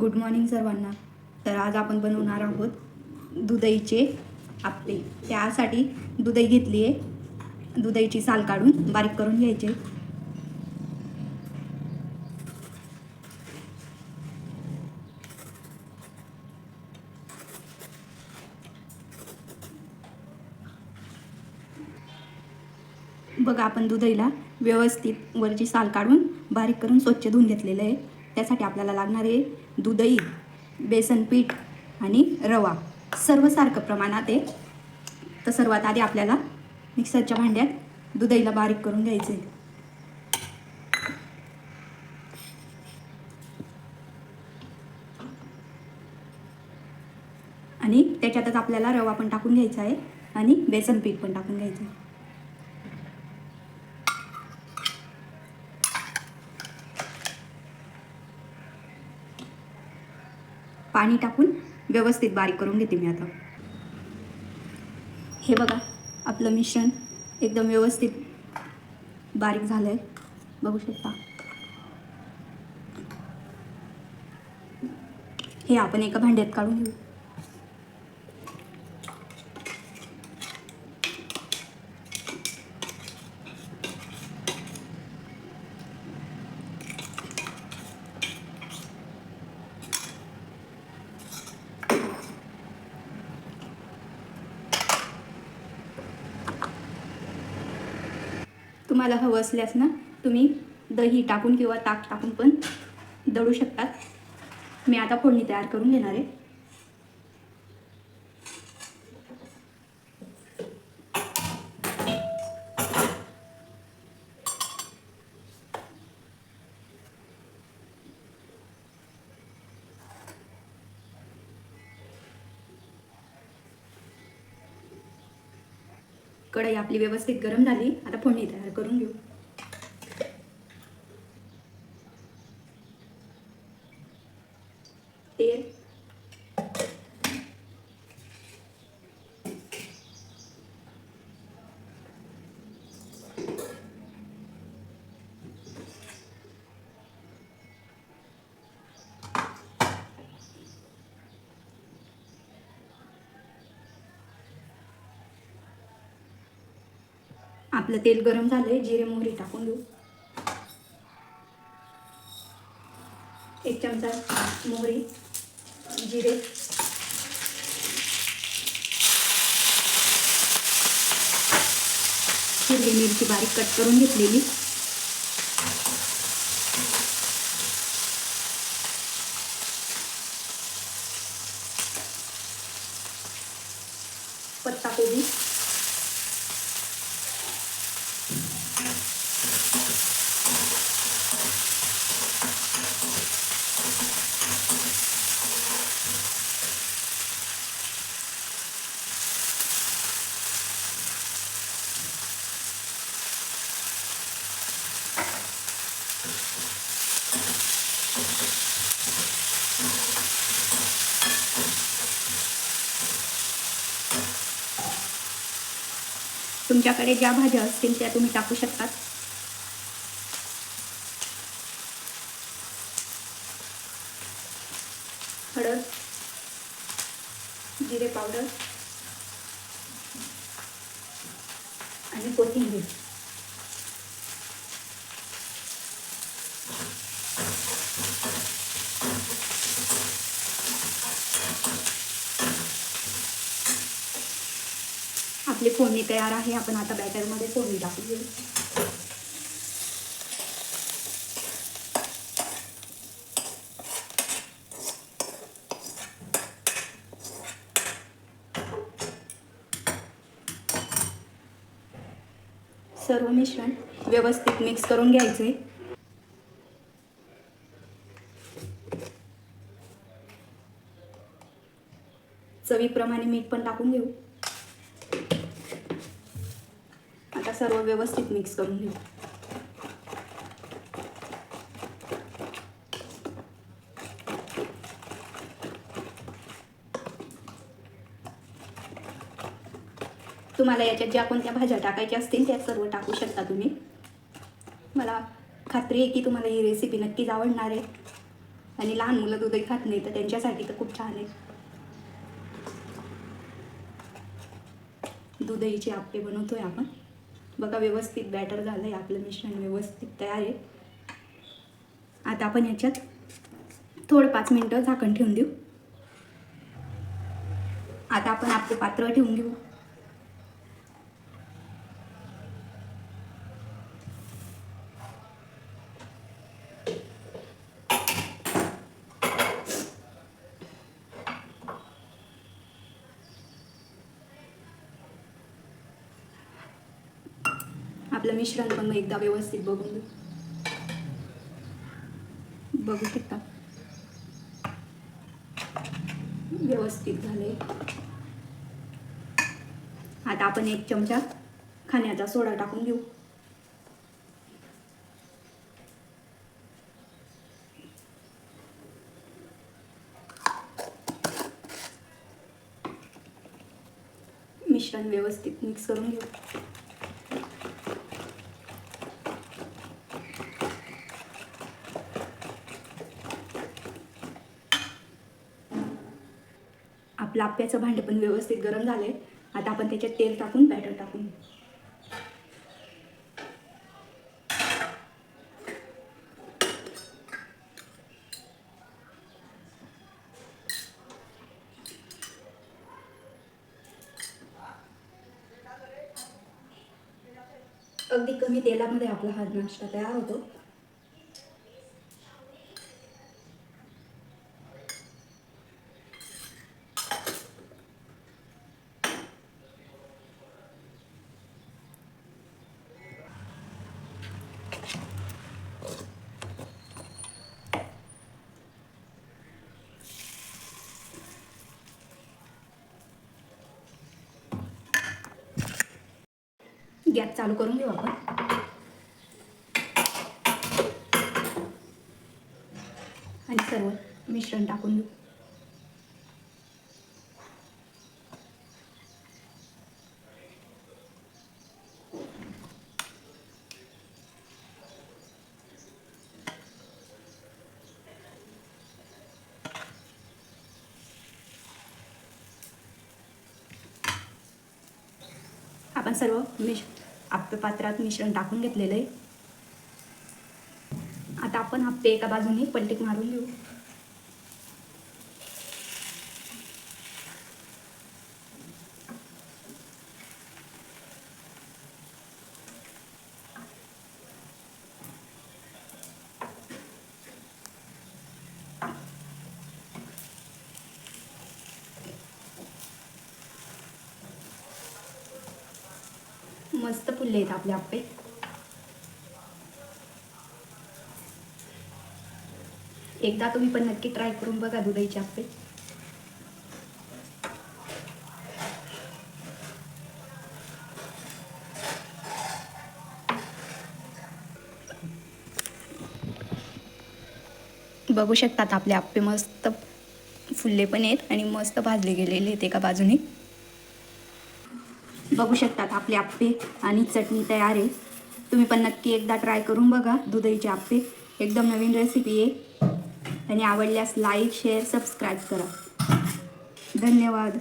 Good morning सर्वांना. तर आज आपण बनवणार आहोत दुधईचे आपले. त्यासाठी दुधई घेतली आहे. दुधईची साल काढून बारीक करून घ्यायचे बघा आपण दुधईला व्यवस्थित वरची साल काढून बारीक करून स्वच्छ धुवून घेतलेलं आहे. त्यासाठी आपल्याला लागणार आहे दुधई बेसन पीठ आणि रवा. सर्व सारखं प्रमाणात आहे. तर सर्वात आधी आपल्याला मिक्सरच्या भांड्यात दुधईला बारीक करून घ्यायचं आहे आणि त्याच्यातच आपल्याला रवा पण टाकून घ्यायचा आहे आणि बेसन पीठ पण टाकून घ्यायचं आहे. पाणी टाकून व्यवस्थित बारीक करून घेते मी आता. हे बघा आपलं मिश्रण एकदम व्यवस्थित बारीक झालं आहे बघू शकता. हे आपण एका भांड्यात काढून घेऊ. तुम्हाला हवं असल्यास ना तुम्ही दही टाकून किंवा ताक टाकून पण दळू शकतात. मी आता फोडणी तयार करून घेणार आहे. कढई आपली व्यवस्थित गरम झाली. आता फोडणी तयार करून घेऊ. तेल. आपलं तेल गरम झालंय जिरे मोहरी टाकून देऊ. एक चमचा मोहरी जिरे. हिरवी मिरची बारीक कट करून घेतलेली. पत्ता तुमच्याकडे ज्या भाज्या असतील त्या तुम्ही टाकू शकतात. हळद जिरे पावडर आणि कोथिंबीर. आपली फोडणी तयार आहे आपण आता बॅटरमध्ये फोडणी टाकून घेऊ सर्व मिश्रण व्यवस्थित मिक्स करून घ्यायचे. चवीप्रमाणे मीठ पण टाकून घेऊ. सर्व व्यवस्थित मिक्स करून घेऊ. तुम्हाला याच्यात ज्या कोणत्या भाज्या टाकायच्या असतील त्या सर्व टाकू शकता तुम्ही. मला खात्री आहे की तुम्हाला ही रेसिपी नक्कीच आवडणार आहे. आणि लहान मुलं दूधही खात नाही तर त्यांच्यासाठी तर खूप छान आहे. दुधईचे आप्पे बनवतोय आपण. बघा व्यवस्थित बॅटर झालं आहे आपलं मिश्रण व्यवस्थित तयार आहे. आता आपण याच्यात थोडं पाच मिनटं झाकण ठेवून देऊ. आता आपण आपले पात्र ठेवून घेऊ. आपलं मिश्रण पण मग एकदा व्यवस्थित बघून घेऊ बघू शकता. व्यवस्थित झाले आता आपण एक चमचा खाण्याचा सोडा टाकून घेऊ. मिश्रण व्यवस्थित मिक्स करून घेऊ. लाप्याचं भांडं पण व्यवस्थित गरम झालंय. आता आपण त्याच्यात तेल टाकून बॅटर टाकून. अगदी कमी तेलामध्ये आपला हा नाश्ता तयार होतो. गॅस चालू करून घेऊ आपण. आणि सर्व मिश्रण टाकून देऊ आपण सर्व मिश पात्रात मिश्रण टाकून घेतलेलं आहे. आता आपण हप्ते एका बाजूने पलटीक मारून घेऊ. मस्त फुलले आहेत आपले आप्पे. एकदा तुम्ही पण नक्की ट्राय करून बघा दुधाईचे आप्पे. बघू शकतात आपले आप्पे मस्त फुलले पण आहेत आणि मस्त भाजले गेलेले आहेत एका बाजूने. बघू शकतात आपले आप्पे आणि चटणी तयार आहे. तुम्ही पण नक्की एकदा ट्राय करून बघा दुधईचे आप्पे. एकदम नवीन रेसिपी आहे. आणि आवडल्यास लाईक शेअर सबस्क्राईब करा. धन्यवाद.